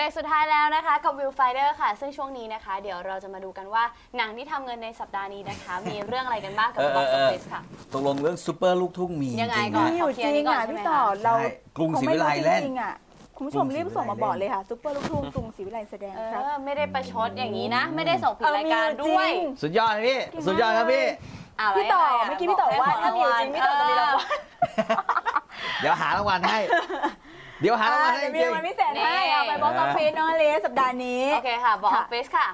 รกสุดท้ายแล้วนะคะกับ Will Fighter ค่ะ ซึ่งช่วงนี้นะคะ เดี๋ยวเราจะมาดูกันว่าหนังที่ทำเงินในสัปดาห์นี้นะคะ มีเรื่องอะไรกันบ้างกับเออ Box เออ Office ค่ะ ตกลงเรื่องซูเปอร์ลูกทุ่งมียังไงจริงก่อนนะมีอยู่จริงอะพี่ต่อเราใช่กรุงศรีวิไลคม่เล่น จริงๆอะคุณผู้ชมกรุงศรีรีบส่งมาวิไลบอกเล่นเลยค่ะซุปเปอร์ลูกทุ่งกรุงศรีวิไลแสดงเอครับ อไม่ได้ประชดอย่างนี้นะ ไม่ได้ส่งผิดเออรายการมีอยู่ด้วยจริง สุดยอดครับพี่ สุดยอดครับพี่าวพี่ต่อแล้วยังไงะเมื่อกี้พี่ต่อว่าถ้ามีอยู่จริงพี่ต่อจะมีรางวัล เดี๋ยวหารางวัลให้ เดี๋ยวหารางวัลให้เดี๋ยวจมีริรางงวัลพิเศษให้เอาไปบล็อกออฟฟิศน้องเลสสัปดาห์นี้ โอเคค่ะ บอกค่ะ Office ค่ะ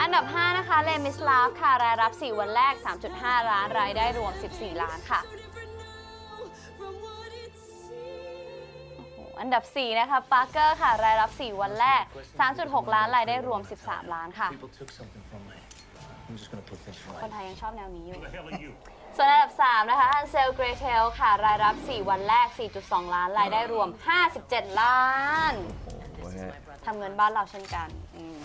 อันดับ 5 นะคะเลมิสลาฟค่ะ รายรับ 4 วันแรก 3.5 ล้าน รายได้รวม 14 ล้านค่ะอันดับ 4 นะคะปาร์เกอร์ค่ะ รายรับ 4 วันแรก 3.6 ล้าน รายได้รวม 13 ล้านค่ะ People took something from me. I'm just gonna put this คน right. ไทยยังชอบแนวนี้อยู่ The hell are you? ส่วนอันดับ 3 นะคะฮันเซลเกรเทลค่ะ รายรับ 4 วันแรก 4.2 ล้าน รายได้รวม 57 ล้านโอ้โหทำเงินบ้านเราเช่นกันอืม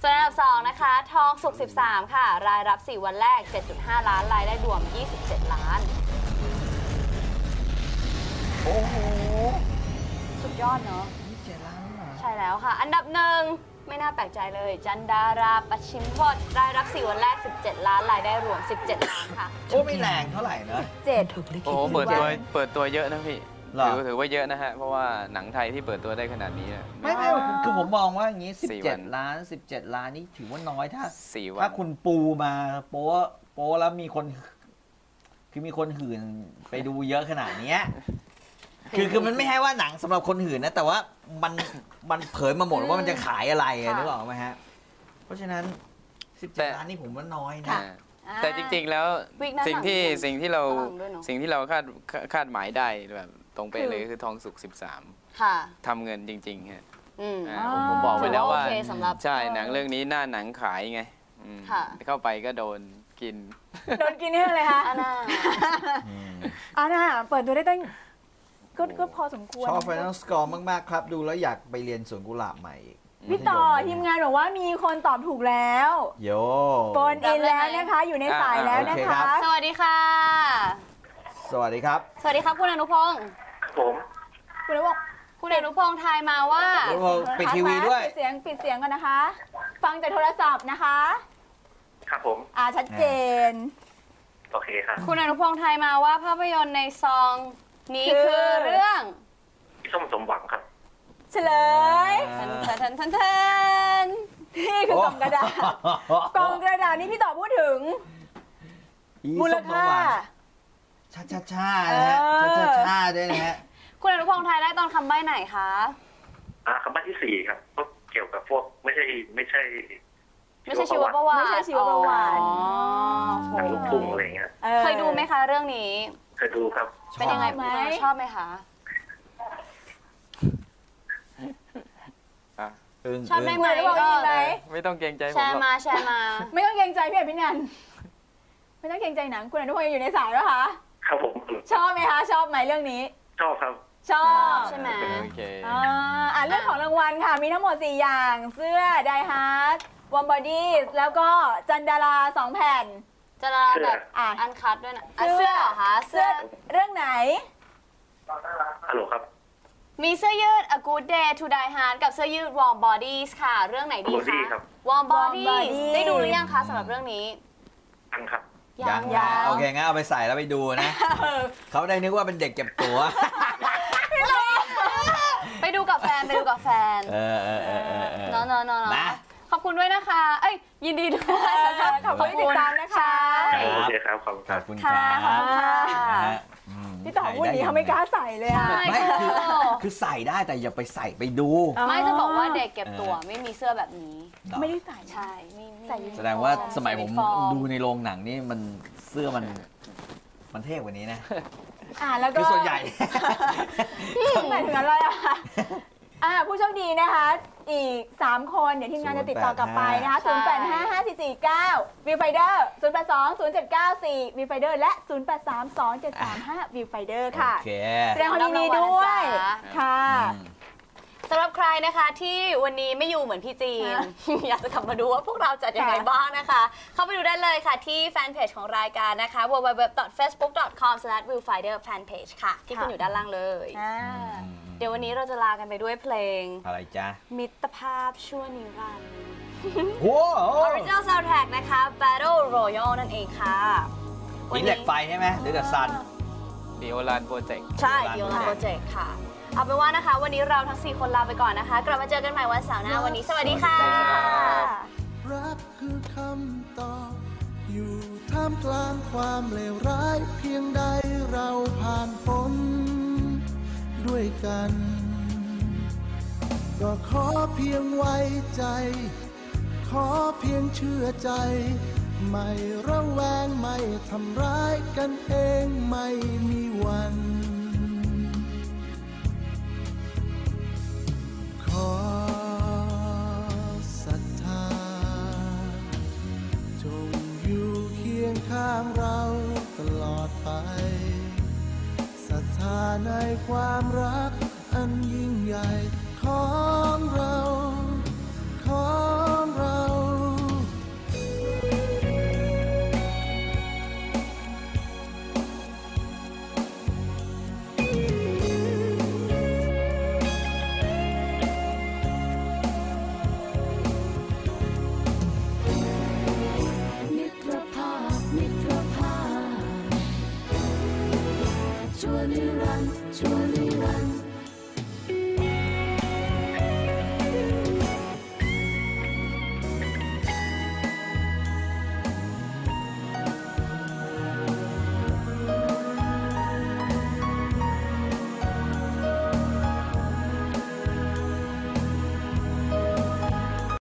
ส่วนอันดับ 2 นะคะ ทองสุก 13 ค่ะ รายรับ 4 วันแรก 7.5 ล้าน รายได้รวม 27 ล้าน โอ้โห สุดยอดเนาะนี่เจ็ดล้านเหรอใช่แล้วค่ะ อันดับหนึ่ง ไม่น่าแปลกใจเลย จันดาราปัชชิมพดรายรับ4วันแรก 17 ล้านรายได้รวม 17 ล้านค่ะโอ้ไม่แรงเท่าไหร่เนอะเจ็ดโอ้โหเปิดตัวเปิดตัวเยอะนะพี่เหรอถือถือว่าเยอะนะฮะ เพราะว่าหนังไทยที่เปิดตัวได้ขนาดนี้อะไม่ไม่คือผมมองว่าอย่างนี้สี่วัน17 ล้าน 17 ล้านนี่ถือว่าน้อยถ้าสี่วันถ้าคุณปูมาโป๊ะโป๊ะแล้วมีคน คือมีคนหื่นไปดูเยอะขนาดเนี้ย คือคือมันไม่ใช่ว่าหนังสำหรับคนหื่นนะ แต่ว่ามันมันเผยมาหมดว่ามันจะขายอะไรอะค่ะ นึกออกไหมฮะ เพราะฉะนั้น17ล้านนี่ผมว่าน้อยนะ อ่าแต่จริงๆแล้ววิกหน้าสิ่งที่หนังสิ่งที่เราหนังด้วยเนอะ สิ่งที่เราคาดคาคาดหมายได้แบบตรงไปเลยคือทองสุกค่ะ13ทำเงินจริงๆฮะอืม อ่าผมผมบอกไปแล้วว่า ถือว่าโอเคสำหรับใช่ หนังเรื่องนี้หน้าหนังขายไงอืมค่ะ เข้าไปก็โดนกิน โดนกินนี่เลยคะอาน่าอ่าน่ะเปิดตัวได้ตั้ง ก็ก็พอสมควรชอบ Final Score มาก ๆ ครับ ดูแล้วอยากไปเรียนสวนกุหลาบใหม่อีกพี่ต่อทีมงานบอกว่ามีคนตอบถูกแล้วโยโฟนอินแล้วนะคะ อยู่ในสายแล้วนะโอเคคะครับสวัสดีค่ะ สวัสดีครับ สวัสดีครับคุณอนุพงศ์ผมคุณเลยบอกคุณอนุพงศ์ทายมาว่าอนุพงศ์ปิดทีวีด้วยปิดเสียงปิดเสียงกันนะคะ ฟังจากโทรศัพท์นะคะ ครับผม อ่าชัดเจน โอเคครับคุณอนุพงศ์ทายมาว่าภาพยนตร์ในซอง นี้คือคือเรื่องพี่ส้มสมหวังครับ เฉลยทันทันทันทันทันนี่คือกล่องกระดาษกล่องกระดาษนี่พี่ต่อพูดถึงอีมูลส้มค่าสว่างชาชาชานะฮะเอชาอชาชาด้วยนะฮะคุณอนุพงศ์ทายได้ตอนคำใบ้ไหนคะอ่าคำใบ้ที่สี่ครับก็เกี่ยวกับพวกไม่ใช่ไม่ใช่ไม่ใช่ชีวประวัติไม่ใช่ชีวประวัติอ๋อหนังลูกทุ่งอะไรเงี้ยออเคยดูไหมคะเรื่องนี้ เคยดูครับเป็นยังไงชอบไหมชอบไหมคะอะอึ้งชอบได้อึ้งไหมเหมือนว่าก็มีไหมไม่ต้องเกรงใจผแชมร์หรอกมาแชร์มา ไม่ต้องเกรงใจพี่อภินันท์ไม่ต้องเกรงใจหนังคุณอนุพงศ์ยังอยู่ในสายปะคะครับผมชอบไหมคะชอบไหมเรื่องนี้ ชอบครับชอบใช่ไหมโอเคอ่าอ่าเรื่องของรางวัลค่ะ มีทั้งหมด 4 อย่าง เสื้อไดฮาร์ดวอมบอดี้แล้วก็จันดาราสองแผ่น จะลาแบบอะ อันคัดด้วยนะอะเสื้อเหรอคะเสื้เสื้ออเรื่องไหน ฮัลโหลครับมีเสื้อยืด A Good Day to Die Hard กับเสื้อยืด Warm Bodies ค่ะ เรื่องไหนดี Body คะครับ Warm Warm Bodies Bodies ได้ดูหรือยังคะสำหรับเรื่องนี้อังครับ ยังยังโอเคงั้นเอาไปใส่แล้วไปดูนะ เขาได้นึกว่าเป็นเด็กเก็บตัว ไปดูกับแฟน ไปดูกับแฟนเออเออเออเออเออ เนาะเนาะเนาะนะเนาะขอบคุณด้วยนะคะ เอ้ย ยินดีด้วยขอบคุณที่ติดตามนะคะใช่โอเคครับขอบคุณขครัอบบคุณคค่ะรับขอบคุณค่ะนะฮะมพี่ต่อพูดนี้เขาไม่กล้าใส่เลยอะใช่ ไม่คือค่ะคือใส่ได้แต่อย่าไปใส่ไปดูไม่จะบอกว่าเด็กเก็บตัวไม่มีเสื้อแบบนี้ ไม่ได้ใส่ ใช่ไม่ไม่ ใส่ แสดงว่าสมัยผมใฟอร์ดูในโรงหนังนี่มันเสื้อมันมันเท่กว่านี้นะ อ่าแล้วก็คือส่วนใหญ่ หมายถึงอะไรอะอ่าผู้โชคดีนะคะ อีก 3 คน เดี๋ยวทีมงานจะติดต่อกลับไปนะคะใช่0 8 5 5 4 4 9 v i e w Finder 0 8 2 0 7 9 4 v i e w Finder และ 0 8 3 2 7 3 5 v i e w Finder ค่ะโอเคแสดงความยินดีด้วยค่ะอืมสำหรับใครนะคะที่วันนี้ไม่อยู่เหมือนพี่จีนค่ะอยากจะกลับมาดูว่าพวกเราจัดยังไงค่ะบ้างนะคะ เข้าไปดูได้เลยค่ะที่แฟนเพจของรายการนะคะ www.facebook.com/viewfinder fanpage ค่ะ ที่ขึ้นอยู่ด้านล่างเลยอ่า เดี๋ยววันนี้เราจะลากันไปด้วยเพลง อะไรจ๊ะ มิตรภาพชั่วนิรันดร์โอ้โห Original Soundtrack นะคะ Battle Royale นั่นเองค่ะวัหินเหล็กไฟใช่ไหมหรือเดอะซันดีโอรันโปรเจกต์ใช่ Deal เดียว Land โปรเจกต์ค่ะ เอาเป็นว่านะคะ วันนี้เราทั้ง 4 คนลาไปก่อนนะคะ กลับมาเจอกันใหม่วันเสาร์หน้าวันนี้ สวัสดีค่ะรักคือคำตอบอยู่ท่ามกลางความเลวร้ายเพียงใดเราผ่านพ้น ด้วยกัน ก็ขอเพียงไว้ใจ ขอเพียงเชื่อใจ ไม่ระแวงไม่ทำร้ายกันเองไม่มีวัน ธาในความรักอันยิ่งใหญ่ของเราาพชั่ว